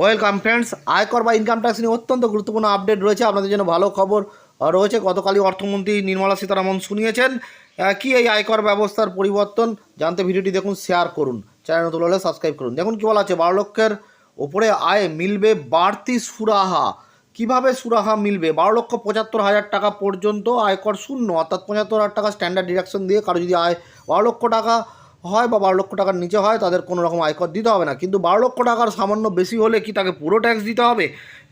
Welcome friends, আয়কর বা income tax নিয়ে অত্যন্ত গুরুত্বপূর্ণ আপডেট রয়েছে। আপনাদের জন্য ভালো খবর রয়েছে। গতকালই অর্থমন্ত্রী নির্মলা সীতারামন শুনিয়েছেন কি এই আয়কর ব্যবস্থার পরিবর্তন। জানতে ভিডিওটি দেখুন শেয়ার করুন চ্যানেল নতুন হলে সাবস্ক্রাইব করুন। দেখুন কী বলা আছে, বারো লক্ষের ওপরে আয় মিলবে, বাড়তি সুরাহা। কীভাবে সুরাহা মিলবে? বারো লক্ষ পঁচাত্তর হাজার টাকা পর্যন্ত আয়কর শূন্য, অর্থাৎ পঁচাত্তর হাজার টাকা স্ট্যান্ডার্ড ডিডাকশন দিয়ে কারও যদি আয় বারো লক্ষ টাকা হয় বা বারো লক্ষ টাকার নিচে হয়, তাদের কোনো রকম আয়কর দিতে হবে না। কিন্তু বারো লক্ষ টাকার সামান্য বেশি হলে কি তাকে পুরো ট্যাক্স দিতে হবে?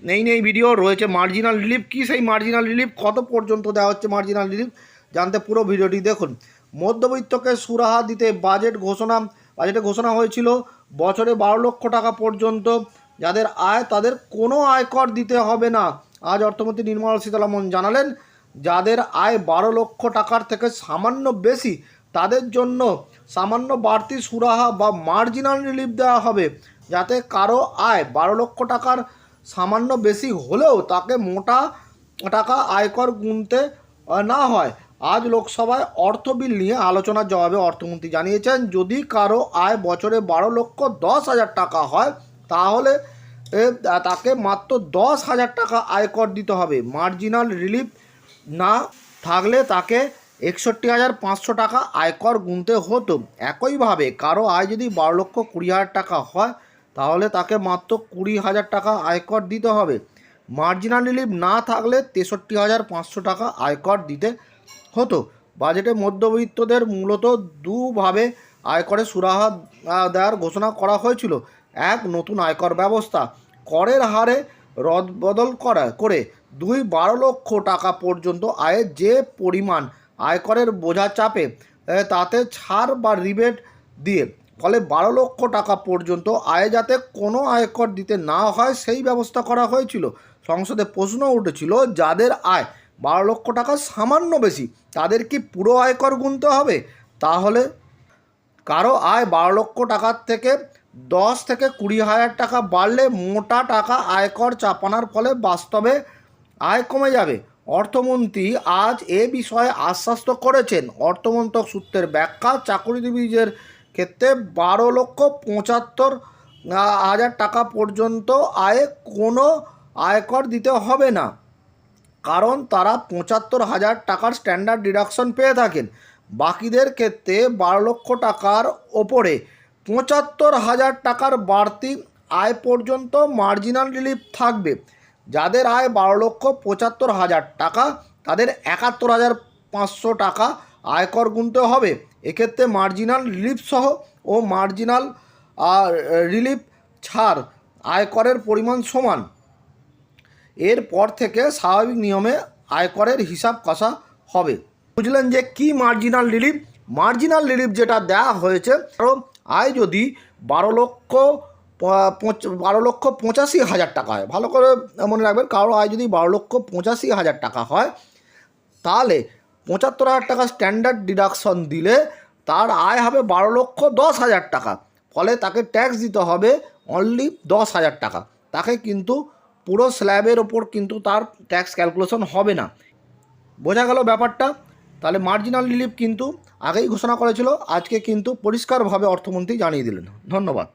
নেই নেই ভিডিও রয়েছে মার্জিনাল রিলিফ কি সেই মার্জিনাল রিলিফ কত পর্যন্ত দেওয়া হচ্ছে মার্জিনাল রিলিফ জানতে পুরো ভিডিওটি দেখুন। মধ্যবিত্তকে সুরাহা দিতে বাজেট ঘোষণা বাজেটে ঘোষণা হয়েছিল বছরে বারো লক্ষ টাকা পর্যন্ত। যাদের আয়, তাদের কোনো আয়কর দিতে হবে না। আজ অর্থমন্ত্রী নির্মলা সীতারামন জানালেন, যাদের আয় বারো লক্ষ টাকার থেকে সামান্য বেশি তাদের জন্য সামান্য বাড়তি সুরাহা বা মার্জিনাল রিলিফ দেওয়া হবে। যাতে কারও আয় বারো লক্ষ টাকার সামান্য বেশি হলেও তাকে মোটা টাকা আয়কর গুনতে না হয়। আজ লোকসভায় অর্থ বিল নিয়ে আলোচনার জবাবে অর্থমন্ত্রী জানিয়েছেন, যদি কারও আয় বছরে বারো লক্ষ দশ হাজার টাকা হয়, তাহলে তাকে মাত্র দশ হাজার টাকা আয়কর দিতে হবে। মার্জিনাল রিলিফ না থাকলে তাকে একষট্টি হাজার পাঁচশো টাকা আয়কর গুনতে হতো। একইভাবে কারও আয় যদি বারো লক্ষ কুড়ি হাজার টাকা হয়, তাহলে তাকে মাত্র কুড়ি হাজার টাকা আয়কর দিতে হবে। মার্জিনাল রিলিফ না থাকলে তেষট্টি হাজার পাঁচশো টাকা আয়কর দিতে হতো। বাজেটে মধ্যবিত্তদের মূলত দুভাবে আয়করের সুরাহা দেওয়ার ঘোষণা করা হয়েছিল। এক, নতুন আয়কর ব্যবস্থা। করের হারে রদবদল করা, করে দুই, বারো লক্ষ টাকা পর্যন্ত আয়ের যে পরিমাণ আয়করের বোঝা চাপে তাতে ছাড় বা রিবেট দিয়ে, ফলে বারো লক্ষ টাকা পর্যন্ত আয় যাতে কোনো আয়কর দিতে না হয় সেই ব্যবস্থা করা হয়েছিল। সংসদে প্রশ্ন উঠেছিল, যাদের আয় বারো লক্ষ টাকা সামান্য বেশি, তাদের কি পুরো আয়কর গুনতে হবে? তাহলে কারও আয় বারো লক্ষ টাকার থেকে দশ থেকে কুড়ি হাজার টাকা বাড়লে মোটা টাকা আয়কর চাপানোর ফলে বাস্তবে আয় কমে যাবে। অর্থমন্ত্রী আজ এ বিষয়ে আশ্বাস করেছেন। অর্থমন্ত্রক সূত্রের ব্যাখ্যা চাকরিজীবীদের ক্ষেত্রে বারো লক্ষ পঁচাত্তর হাজার টাকা পর্যন্ত আয়ে কোনো আয়কর দিতে হবে না। কারণ তারা পঁচাত্তর হাজার টাকার স্ট্যান্ডার্ড ডিডাকশন পেয়ে থাকেন। বাকিদের ক্ষেত্রে বারো লক্ষ টাকার ওপরে পঁচাত্তর হাজার টাকার বাড়তি আয় পর্যন্ত মার্জিনাল রিলিফ থাকবে। যাদের আয় বারো লক্ষ পঁচাত্তর হাজার টাকা, তাদের একাত্তর হাজার পাঁচশো টাকা আয়কর গুনতে হবে। এক্ষেত্রে মার্জিনাল রিলিফ সহ ও মার্জিনাল রিলিফ ছাড় আয়করের পরিমাণ সমান। এরপর থেকে স্বাভাবিক নিয়মে আয়করের হিসাব কষা হবে। বুঝলেন যে কি মার্জিনাল রিলিফ মার্জিনাল রিলিফ যেটা দেওয়া হয়েছে কারণ আয় যদি বারো লক্ষ বারো লক্ষ পঁচাশি হাজার টাকা হয়। ভালো করে মনে রাখবেন, কারও আয় যদি বারো লক্ষ পঁচাশি হাজার টাকা হয়, তাহলে পঁচাত্তর হাজার টাকা স্ট্যান্ডার্ড ডিডাকশন দিলে তার আয় হবে বারো লক্ষ দশ হাজার টাকা। ফলে তাকে ট্যাক্স দিতে হবে অনলি দশ হাজার টাকা। তাকে কিন্তু পুরো স্ল্যাবের ওপর কিন্তু তার ট্যাক্স ক্যালকুলেশন হবে না। বোঝা গেল ব্যাপারটা? তাহলে মার্জিনাল রিলিফ কিন্তু আগেই ঘোষণা করেছিল, আজকে কিন্তু পরিষ্কারভাবে অর্থমন্ত্রী জানিয়ে দিলেন। ধন্যবাদ।